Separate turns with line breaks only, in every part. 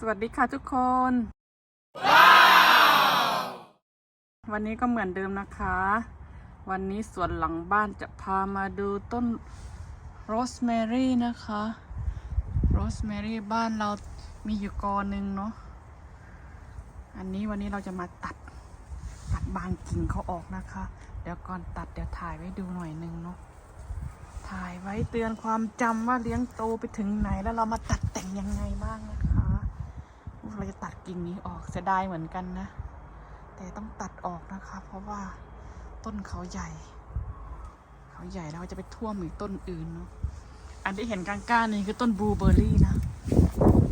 สวัสดีค่ะทุกคน วันนี้ก็เหมือนเดิมนะคะ วันนี้สวนหลังบ้านจะพามาดูต้นโรสแมรี่นะคะโรสแมรี่บ้านเรามีอยู่กอหนึ่งเนาะอันนี้วันนี้เราจะมาตัดตัดบางกิ่งเขาออกนะคะ เดี๋ยวก่อนตัดเดี๋ยวถ่ายไว้ดูหน่อยหนึงเนาะถ่ายไว้เตือนความจำว่าเลี้ยงโตไปถึงไหนแล้วเรามาตัดแต่งยังไงบ้างนะคะ เราจะตัดกิ่งนี้ออกเสียดายเหมือนกันนะ แต่ต้องตัดออกนะคะ เพราะว่าต้นเขาใหญ่ เขาใหญ่แล้วจะไปท่วมอีกต้นอื่นเนาะอันที่เห็นกลางๆนี่คือต้นบลูเบอร์รี่นะ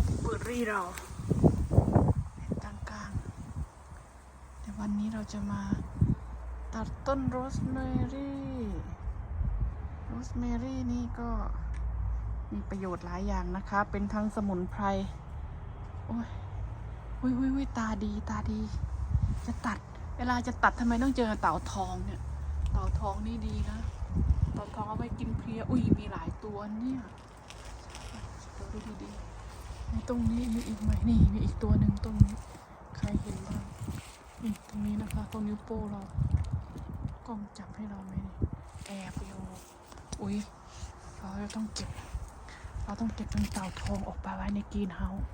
บลูเบอร์รี่เราเห็นกลางๆแต่วันนี้เราจะมาตัดต้นโรสแมรี่โรสแมรี่นี่ก็มีประโยชน์หลายอย่างนะคะ เป็นทั้งสมุนไพร โอ้ย วิวิวิตาดีตาดี จะตัด เวลาจะตัดทำไมต้องเจอเต่าทองเนี่ย เต่าทองนี่ดีนะ เต่าทองเอาไว้กินเพลีย อุ้ยมีหลายตัวเนี่ยดูดีๆในตรงนี้มีอีกไหมนี่มีอีกตัวหนึ่งตรงนี้ ใครเห็นบ้างนี่ตรงนี้นะคะตรงนิ้วโป้เรา กล้องจับให้เราไหมนี่แอบอยู่อุ้ยเราจะต้องเก็บ เราต้องเก็บเป็นเต่าทองออกไปไว้ในกรีนเฮาส์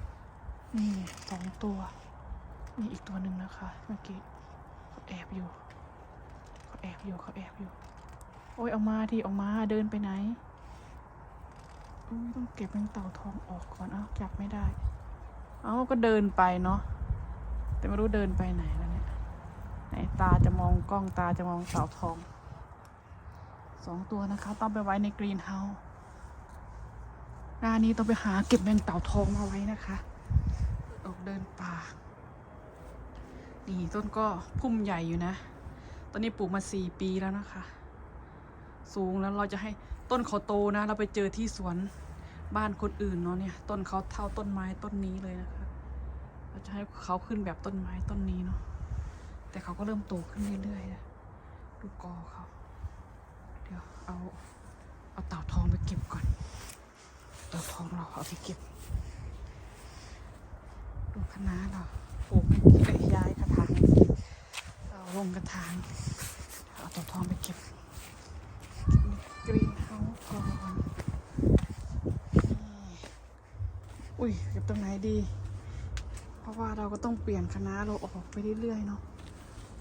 นี่สองตัวมีอีกตัวหนึ่งนะคะ เมื่อกี้เขาแอบอยู่เขาแอบอยู่เขาแอบอยู่ โอ้ยออกมาทีออกมาเดินไปไหนอุ้ยต้องเก็บเป็นเต่าทองออกก่อนเอ้าจับไม่ได้ เอ้าก็เดินไปเนาะแต่ไม่รู้เดินไปไหนแล้วเนี่ยไหนตาจะมองกล้องตาจะมองเต่าทองสองตัวนะคะ ต้องไปไว้ในกรีนเฮาส์หน้านี้ต้องไปหาเก็บแมงเต่าทองมาไว้นะคะ ออกเดินป่า นี่ต้นก็พุ่มใหญ่อยู่นะ ตอนนี้ปลูกมาสี่ปีแล้วนะคะ สูงแล้วเราจะให้ต้นเขาโตนะ เราไปเจอที่สวนบ้านคนอื่นเนาะเนี่ย ต้นเขาเท่าต้นไม้ต้นนี้เลยนะคะ เราจะให้เขาขึ้นแบบต้นไม้ต้นนี้เนาะ แต่เขาก็เริ่มโตขึ้นเรื่อยๆนะดูกอเขา เดี๋ยวเอาเอาเต่าทองไปเก็บก่อน เต่าทองเราเอาไปเก็บ ดูคณะเราปลูกไอ้ย้ายกระถางเอาลงกระถาง เอาต่าทองไปเก็บกรีนเฮาส์ก่อนอุ้ยเก็บตรงไหนดี เพราะว่าเราก็ต้องเปลี่ยนคณะเราออกไปเรื่อยๆเนาะ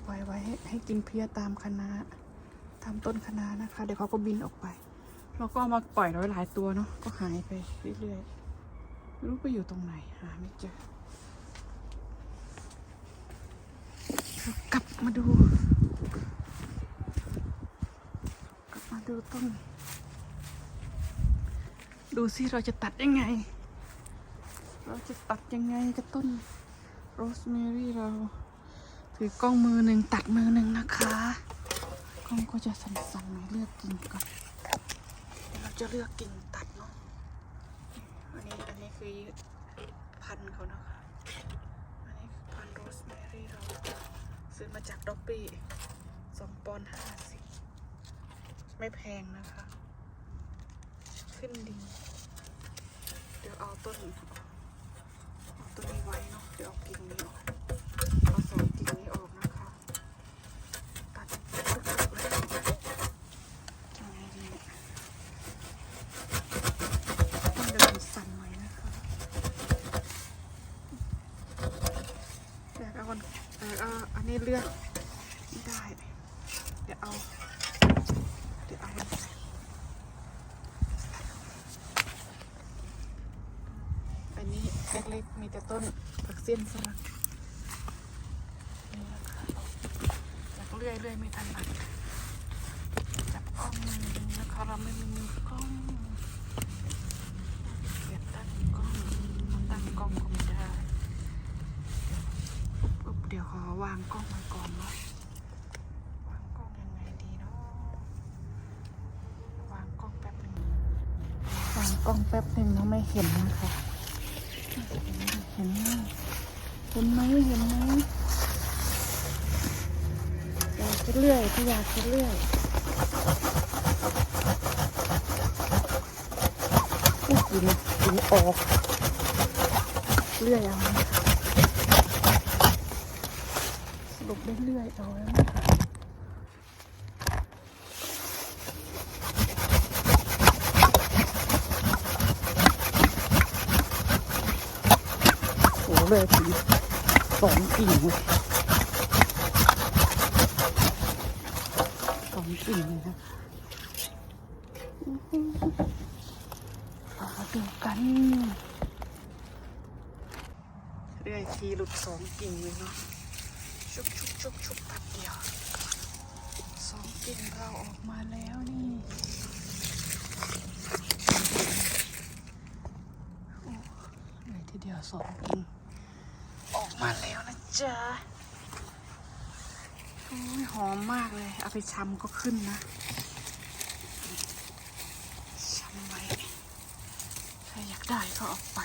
ปล่อยไว้ให้ให้กินเพี้ยตามคณะทำต้นคณะนะคะ เดี๋ยวเขาก็บินออกไปเราก็เอามาปล่อยไว้หลายตัวเนาะก็หายไปเรื่อยๆไม่รู้ไปอยู่ตรงไหนหาไม่เจอ กลับ มาดูกลับมาดูต้น ดูสิเราจะตัดยังไง เราจะตัดยังไงกับต้นโรสแมรี่เรา ถือกล้องมือหนึ่งตัดมือหนึ่งนะคะ กล้องก็จะสั่นๆหน่อยเลือกกิ่งก่อนเราจะเลือกกิ่งตัดเนาะอันนี้อันนี้คือพันธุ์เขานะคะอันนี้พันธุ์โรสแมรี่เรา ซื้อมาจากด็อปปี้สองปอนห้าสิบไม่แพงนะคะ ขึ้นดี เดี๋ยวเอาต้นเอาต้นนี้ไว้เนาะเดี๋ยวเอากิ่งนี้ออกเอาสองกิ่งนี้ออกนะคะ ตัดทุกๆเลยยังไงดีเนี่ยต้องเดินสั่นหน่อยนะคะแต่เอาคนแต่เอาอันนี้เลือกไม่ได้ เดี๋ยวเอา เดี๋ยวเอาอันนี้เล็กๆมีแต่ต้นผักเสี้ยนสลักจากเรื่อยเรื่อยๆไม่ทันนัดจับกล้องมือนะคะเราไม่มีมือกล้องเสียบตั้งกล้องตั้งกล้องก็ไม่ได้ปุ๊บเดี๋ย วางกล้องไว้ก่อนเนาะวางกล้องยังไงดีเนาะวางกล้องแป๊บหนึ่งวางกล้องแป๊บหนึ่งนะไม่เห็นนะคะเห็นไหมเห็นไหมเห็นไหมอยากจะเลื่อยถ้าอยากจะเลื่อยอุ๊ยกินกินออกเรื่อยเอานะคะ สรุปได้เรื่อยๆเอาแล้วนะคะโอ้เลยถึงสองกิ่งเลยสองกิ่งเลยนะอื้อหือมาดูกันเรื่อยทีหลุดสองกิ่งเลยเนาะ ชุบชุบชุบชุบแป๊บเดียวสองกิ่งเราออกมาแล้วนี่ โอ้เลยทีเดียวสองกิ่งออกมาแล้วนะจ๊ะโอ้ยหอมมากเลย เอาไปชำก็ขึ้นนะชำไว้ใครอยากได้ก็เออกไป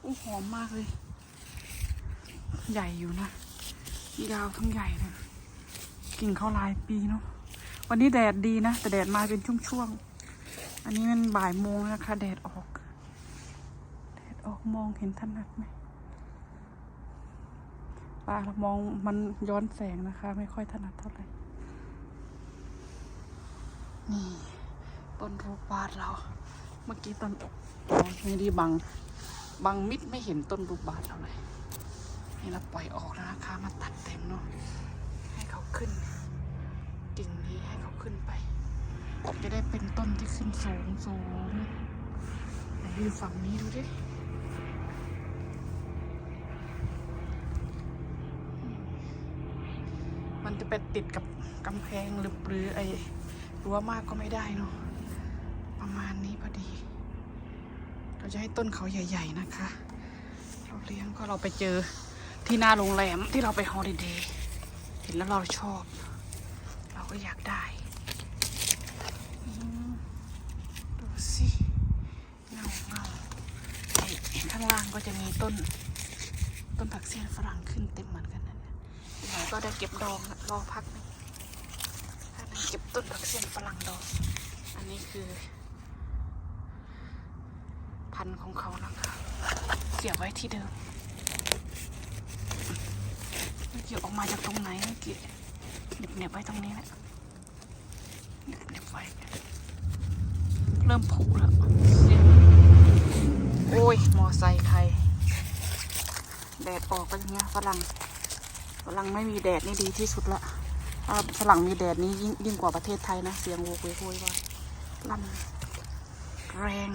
โอ้หอมมากเลย ใหญ่อยู่นะ ยาวทั้งใหญ่เลยกิ่งเขาลายปีเนาะวันนี้แดดดีนะ แต่แดดมาเป็นช่วงๆ อันนี้มันบ่ายโมงนะคะ แดดออก แดดออกมองเห็นถนัดไหมตาเรามองมันย้อนแสงนะคะ ไม่ค่อยถนัดเท่าไหร่ นี่ ต้นรูปบาทเรา เมื่อกี้ต้นอ๋อไม่ด้บัง บังมิดไม่เห็นต้นรูปบาทเราเลย นี่เราปล่อยออกแล้วนะคะมาตัดเต็มเนาะให้เขาขึ้นกิ่งนี้ให้เขาขึ้นไป จะได้เป็นต้นที่ขึ้นสูงสูงไหนดูฝั่งนี้ดูดิมันจะไปติดกับกำแพงหรือหรือไอ้รั้วมากก็ไม่ได้เนาะประมาณนี้พอดี เราจะให้ต้นเขาใหญ่ ๆนะคะ เราเลี้ยงก็เราไปเจอ ที่หน้าโรงแรมที่เราไปฮอลิเดย์เห็นแล้วเราชอบ เราก็อยากได้ดูสิเงาเงาข้างล่างก็จะมีต้น ต้นผักเสี้ยนฝรั่งขึ้นเต็มเหมือนกันนะเนี่ยเดี๋ยวก็ได้เก็บดองรอพักหนึงถ้าได้เก็บต้นผักเสี้ยนฝรั่งดอง อันนี้คือ พันธุ์ของเขานะคะเสียบไว้ที่เดิม เมื่อออกมาจากตรงไหนเมื่อกี้เหน็บเหน็บไว้ตรงนี้แหละเหน็บเหน็บไว้เริ่มผุแล้วโอ้ยมอไซค์ใครแดดออกก็อย่างเงี้ยฝรั่งฝรั่งไม่มีแดดนี่ดีที่สุดละถ้าฝรั่งมีแดดนี่ยิ่งยิ่งกว่าประเทศไทยนะ เสียงโวกเวกโวยวายลำแรง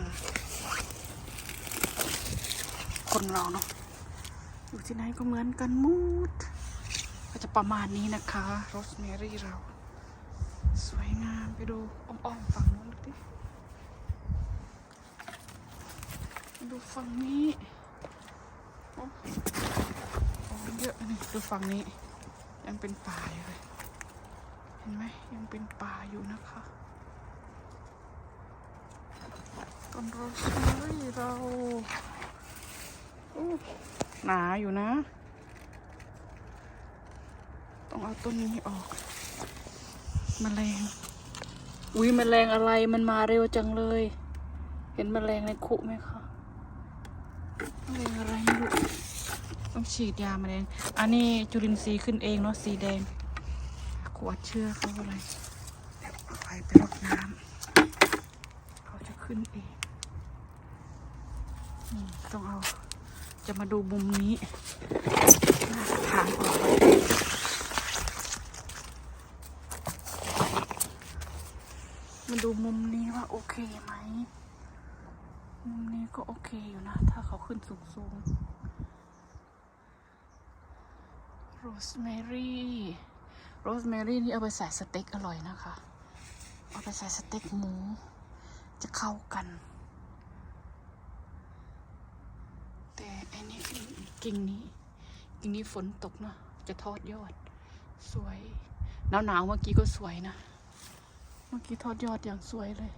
คนเราเนาะอยู่ที่ไหนก็เหมือนกันมูด ก็จะประมาณนี้นะคะโรสแมรี่เรา สวยงามไปดูอ้อมๆฝั่งนู้นดูดิดูฝั่งนี้โอ้โอ้เยอะนี่ดูฝั่งนี้ ยังเป็นป่าอยู่เลยเห็นไหมยังเป็นป่าอยู่นะคะต้นโรสแมรี่เราหนาอยู่นะ เอาต้นนี้ออกมแมลงอุ้ยแมลงอะไรมันมาเร็วจังเลย เห็นแมลงในคุไหมคะแมลงอะไรไม่รู้ต้องฉีดยาแมลงอันนี้จุลินทรีย์ขึ้นเองเนาะสีแดง ขวดเชื่อเขาอะไรเอาไปไปรดน้ำเขาจะขึ้นเองนี่ต้องเอาจะมาดูมุมนี้น่าจะทางออกไปมาดูมุมนี้ว่า โอเคไหมมุมนี้ก็โอเคอยู่นะ ถ้าเขาขึ้นสูงสูงโรสแมรี่โรสแมรี่นี่เอาไปใส่สเต็กอร่อยนะคะ เอาไปใส่สเต็กหมู จะเข้ากัน แต่อันนี้กิ่งนี้กิ่งนี้ฝนตกเนาะจะทอดยอด สวยหนาวหนาวๆเมื่อกี้ก็สวยนะ เมื่อกี้ทอดยอดอย่างสวยเลย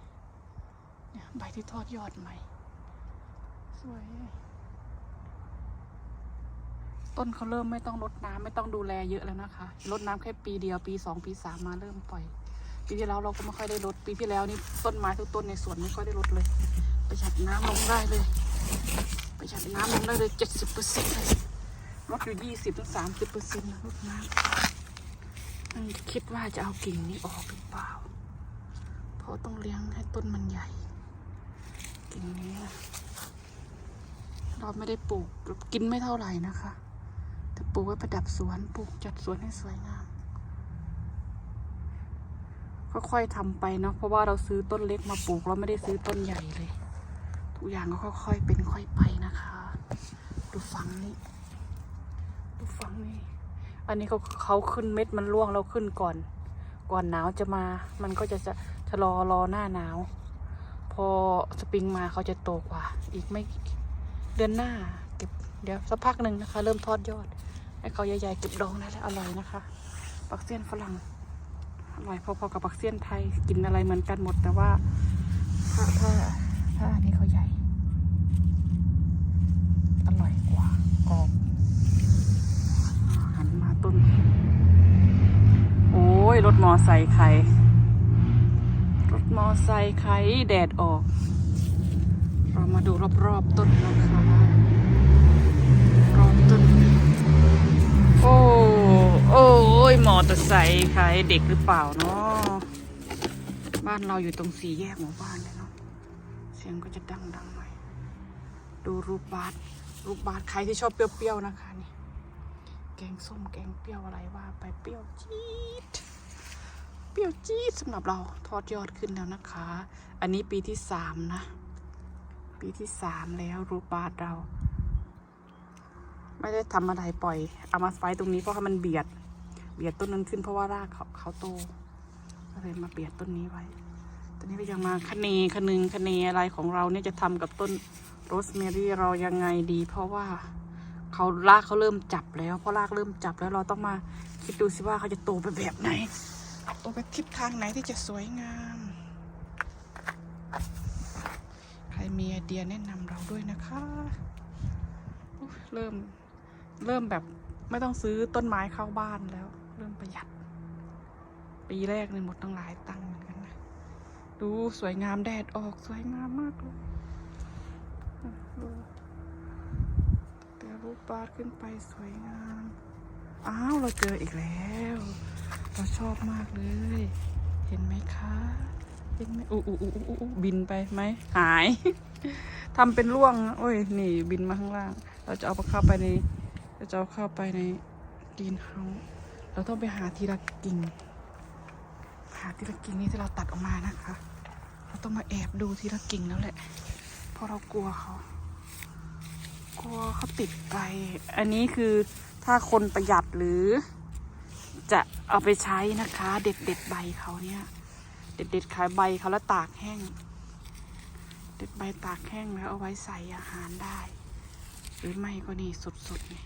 เนี่ยใบที่ทอดยอดใหม่ สวย ต้นเขาเริ่มไม่ต้องรดน้ำไม่ต้องดูแลเยอะแล้วนะคะรดน้ำแค่ปีเดียวปีสองปีสามมาเริ่มปล่อย ปีที่แล้วเราก็ไม่ค่อยได้รดปีที่แล้วนี่ต้นไม้ทุกต้นในสวนไม่ค่อยได้รดเลย ประหยัดน้ำลงได้เลย ประหยัดน้ำลงได้เลยเจ็ดสิบเปอร์เซ็นต์เลยลดอยู่ยี่สิบถึงสามสิบเปอร์เซ็นต์นะลดน้ำคิดว่าจะเอากิ่งนี้ออกหรือเปล่า เพราะต้องเลี้ยงให้ต้นมันใหญ่ กิ่งนี้ เราไม่ได้ปลูกกินไม่เท่าไหร่นะคะ แต่ปลูกไว้ประดับสวนปลูกจัดสวนให้สวยงาม ค่อยๆทำไปเนาะเพราะว่าเราซื้อต้นเล็กมาปลูกเราไม่ได้ซื้อต้นใหญ่เลย ทุกอย่างก็ค่อยๆเป็นค่อยไปนะคะ ดูฝังนี้ ดูฝังนี้ อันนี้เขาเขาขึ้นเม็ดมันร่วงเราขึ้นก่อน ก่อนหนาวจะมา มันก็จะจะชะลอรอหน้าหนาว พอสปริงมาเขาจะโตกว่า อีกไม่เดือนหน้า เก็บเดี๋ยวสักพักหนึ่งนะคะ เริ่มทอดยอด ให้เขาใหญ่ๆเก็บดองได้แล้วอร่อยนะคะปักเสี้ยนฝรั่งอร่อยพอๆกับปักเสี้ยนไทยกินอะไรเหมือนกันหมดแต่ว่าถ้าถ้าถ้าอันนี้เขาใหญ่อร่อยกว่ากรอบหันมาต้น โอ้ยรถมอไซค์ใคร มอไซค์ใครแดดออก เรามาดูรอบๆต้นนะคะรอบต้น โอ้โอ้ยมอเตอร์ไซค์ใครเด็กหรือเปล่าเนาะบ้านเราอยู่ตรงสี่แยกหมู่บ้านเลยเนาะเสียงก็จะดังๆหน่อยดูรูปบาสรูปบาสใครที่ชอบเปรี้ยวๆนะคะนี่แกงส้มแกงเปรี้ยวอะไรว่าไปเปรี้ยวจี๊ด เปรี้ยวจี๊ดสำหรับเราทอดยอดขึ้นแล้วนะคะ อันนี้ปีที่สามนะ ปีที่สามแล้วรูปบาสเรา ไม่ได้ทำอะไรปล่อย เอามาไว้ตรงนี้เพราะว่ามันเบียด เบียดต้นนั้นขึ้นเพราะว่ารากเขาเขาโตก็เลยมาเบียดต้นนี้ไว้ตอนนี้ก็ยังมาคเนคนึงคเนอะไรของเราเนี่ยจะทำกับต้นโรสแมรี่เรายังไงดี เพราะว่าเขารากเขาเริ่มจับแล้วเพราะรากเริ่มจับแล้วเราต้องมาคิดดูสิว่าเขาจะโตไปแบบไหน โตไปทิศทางไหนที่จะสวยงาม ใครมีไอเดียแนะนำเราด้วยนะคะเริ่มเริ่มแบบไม่ต้องซื้อต้นไม้เข้าบ้านแล้ว เริ่มประหยัด ปีแรกเลยหมดตั้งหลายตังค์เหมือนกันนะ ดูสวยงามแดดออกสวยงามมากเลยดูแต่รูปบาสขึ้นไปสวยงาม อ้าว เราเจออีกแล้ว เราชอบมากเลย เห็นไหมคะเห็นไหมอู้อู้อู้อู้อู้บินไปไหมหายทำเป็นร่วงโอ้ยนี่บินมาข้างล่าง เราจะเอาเข้าไปในเราจะเอาเข้าไปในกรีนเฮาส์เราต้องไปหาทีละกิ่ง หาทีละกิ่งนี้ที่เราตัดออกมานะคะ เราต้องมาแอบดูทีละกิ่งแล้วแหละเพราะเรากลัวเขากลัวเขาติดไป อันนี้คือถ้าคนประหยัดหรือ จะเอาไปใช้นะคะ เด็ดเด็ดใบเขาเนี่ย เด็ดเด็ดขายใบเขาแล้วตากแห้ง เด็ดใบตากแห้งแล้วเอาไว้ใส่อาหารได้ หรือไม่ก็นี่สุดๆนี่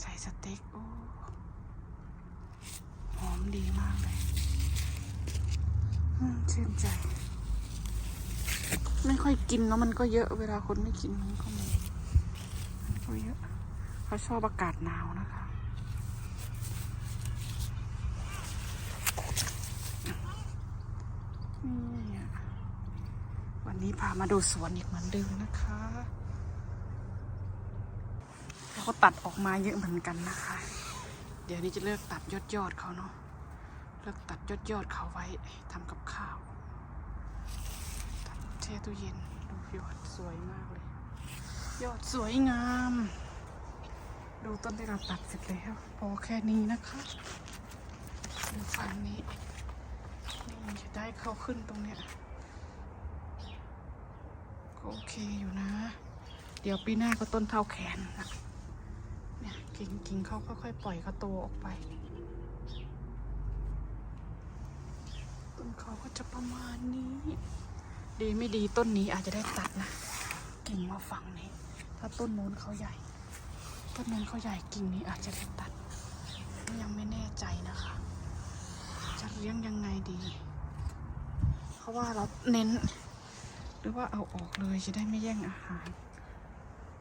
ใส่สเต็กโอ้หอมดีมากเลยอืมชื่นใจ ไม่ค่อยกินแล้วมันก็เยอะ เวลาคนไม่กินมันก็มีมันก็เยอะเขาชอบอากาศหนาวนะคะ นี่อะวั นี้พามาดูสวนอีกเหมือนเดิมนะคะแล้วก็ตัดออกมาเยอะเหมือนกันนะคะ เดี๋ยวนี้จะเลิกตัดยอดยอดเขาเนาะเลิกตัดยอดยอดเขาไว้ทำกับข้าวตัดแช่ตู้เย็นดูยอดสวยมากเลย ยอดสวยงาม ดูต้นที่เราตัดเสร็จแล้วพอแค่นี้นะคะดูฝั่งนี้นี่จะได้เขาขึ้นตรงเนี้ย โอเคอยู่นะ เดี๋ยวปีหน้าก็ต้นเท่าแขนนะเนี่ยกิ่งกิ่งเขาค่อยๆปล่อยเขาโตออกไป ต้นเขาก็จะประมาณนี้ ดีไม่ดีต้นนี้อาจจะได้ตัดนะ กิ่งมาฝั่งนี้ ถ้าต้นโน้นเขาใหญ่ ต้นโน้นเขาใหญ่กิ่งนี้อาจจะได้ตัด ยังไม่แน่ใจนะคะ จะเลี้ยงยังไงดี เพราะว่าเราเน้น รือว่าเอาออกเลยจะได้ไม่แย่งอาหาร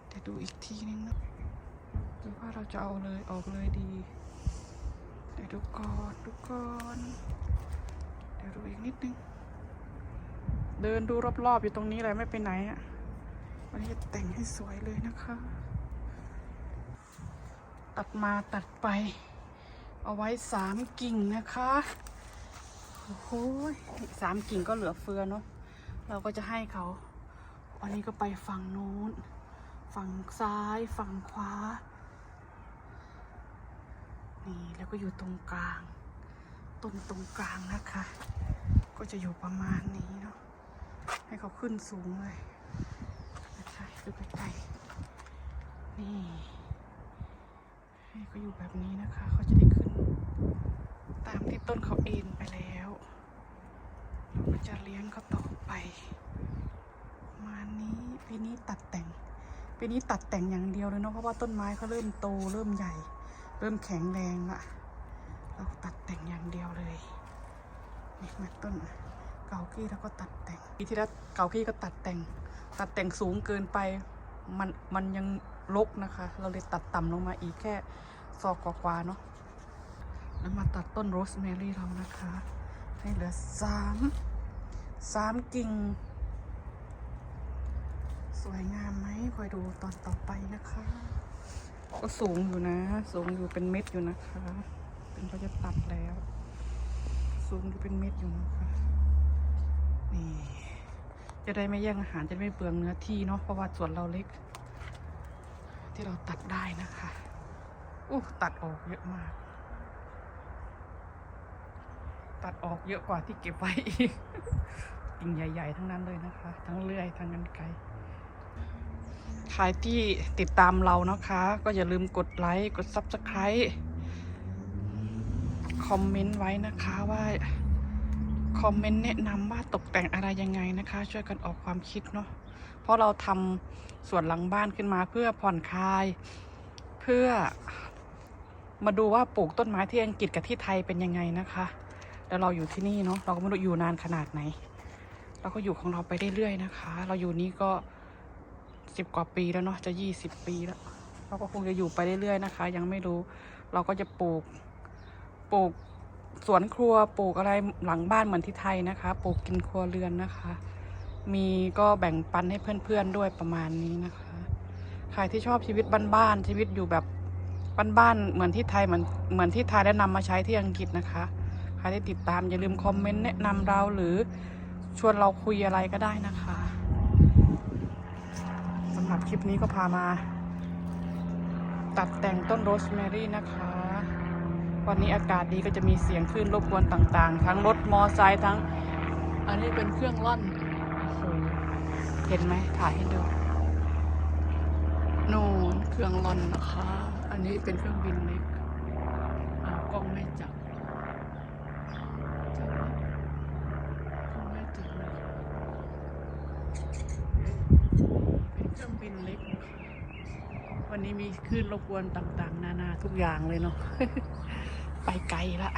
เดี๋ยวดูอีกทีนึงนะหรือว่าเราจะเอาเลยออกเลยดี เดี๋ยวดูก่อนดูก่อนเดี๋ยวดูอีกนิดนึง เดินดูรอบๆอยู่ตรงนี้เลยไม่ไปไหนอะ่ะวันนี้จะแต่งให้สวยเลยนะคะ ตัดมาตัดไป เอาไว้สามกิ่งนะคะ โอ้โหสามกิ่งก็เหลือเฟือเนาะ เราก็จะให้เขา อันนี้ก็ไปฝั่งนู้น ฝั่งซ้าย ฝั่งขวา นี่แล้วก็อยู่ตรงกลาง ต้นตรงกลางนะคะ ก็จะอยู่ประมาณนี้เนาะ ให้เขาขึ้นสูงเลยนะคะดูใกล้ๆนี่ ให้เขาอยู่แบบนี้นะคะ เขาจะได้ขึ้น ตามที่ต้นเขาเอ็นไปแล้ว เราก็จะเลี้ยงเขาต่อ ไปมานี้ปีนี้ตัดแต่งปีนี้ตัดแต่งอย่างเดียวเลยเนาะเพราะว่าต้นไม้เขาเริ่มโตเริ่มใหญ่ เริ่มแข็งแรงละเราตัดแต่งอย่างเดียวเลยนี่มาต้นเกากี้แล้วก็ตัดแต่งปีที่แล้วเกากี้ก็ตัดแต่ง ตัดแต่งสูงเกินไปมันมันยังรกนะคะ เราเลยตัดต่ำลงมาอีกแค่ซอกกว่าๆเนาะแล้วมาตัดต้นโรสแมรี่เรานะคะ ให้เหลือสาม สามกิ่ง สวยงามไหมคอยดูตอนต่อไปนะคะ ก็สูงอยู่นะ สูงอยู่เป็นเม็ดอยู่นะคะ เป็นเขาจะตัดแล้ว สูงอยู่เป็นเม็ดอยู่นะคะ นี่ จะได้ไม่แย่งอาหารจะได้ไม่เปลืองเนื้อที่เนาะเพราะว่าส่วนเราเล็ก ที่เราตัดได้นะคะอู้ตัดออกเยอะมาก ตัดออกเยอะกว่าที่เก็บไว้อีกกิ่งใหญ่ ๆ ทั้งนั้นเลยนะคะ ทั้งเลื่อย ทั้งกันไกรใครที่ติดตามเรานะคะ ก็อย่าลืมกดไลค์ กด Subscribe คอมเมนต์ไว้นะคะว่า คอมเมนต์แนะนำว่าตกแต่งอะไรยังไงนะคะ ช่วยกันออกความคิดเนาะเพราะเราทำส่วนหลังบ้านขึ้นมาเพื่อผ่อนคลาย เพื่อมาดูว่าปลูกต้นไม้ที่อังกฤษกับที่ไทยเป็นยังไงนะคะ แล้วเราอยู่ที่นี่เนาะเราก็ไม่รู้อยู่นานขนาดไหน เราก็อยู่ของเราไปเรื่อยๆนะคะ เราอยู่นี่ก็สิบกว่าปีแล้วเนาะจะยี่สิบปีแล้ว เราก็คงจะอยู่ไปเรื่อยๆนะคะ ยังไม่รู้เราก็จะปลูกปลูกสวนครัวปลูกอะไรหลังบ้านเหมือนที่ไทยนะคะ ปลูกกินครัวเรือนนะคะ มีก็แบ่งปันให้เพื่อนๆด้วยประมาณนี้นะคะ ใครที่ชอบชีวิตบ้านๆชีวิตอยู่แบบบ้านๆเหมือนที่ไทยเหมือนเหมือนที่ไทยแล้วนำมาใช้ที่อังกฤษนะคะ ใครที่ติดตามอย่าลืมคอมเมนต์แนะนำเราหรือชวนเราคุยอะไรก็ได้นะคะสำหรับคลิปนี้ก็พามา ตัดแต่งต้นโรสแมรี่นะคะ วันนี้อากาศดีก็จะมีเสียงคลื่นรบกวนต่างๆ ทั้งรถมอไซค์ทั้ง อันนี้เป็นเครื่องล่อน เห็นไหมถ่ายให้ดูโน่นเครื่องล่อนนะคะ อันนี้เป็นเครื่องบินเล็กกล้องไม่จับจับไหมกล้องไม่จับเลยเป็นเครื่องบินเล็กนะคะ วันนี้มีคลื่นรบกวนต่างๆ นานาทุกอย่างเลยเนาะไปไกลละ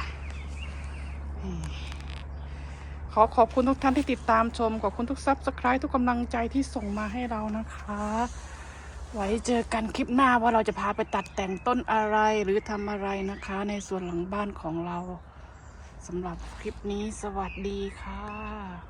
ขอขอบคุณทุกท่านที่ติดตามชม ขอบคุณทุกซับสไคร b ์ทุกกำลังใจที่ส่งมาให้เรานะคะ ไว้เจอกันคลิปหน้าว่าเราจะพาไปตัดแต่งต้นอะไรหรือทำอะไรนะคะ ในส่วนหลังบ้านของเราสำหรับคลิปนี้สวัสดีค่ะ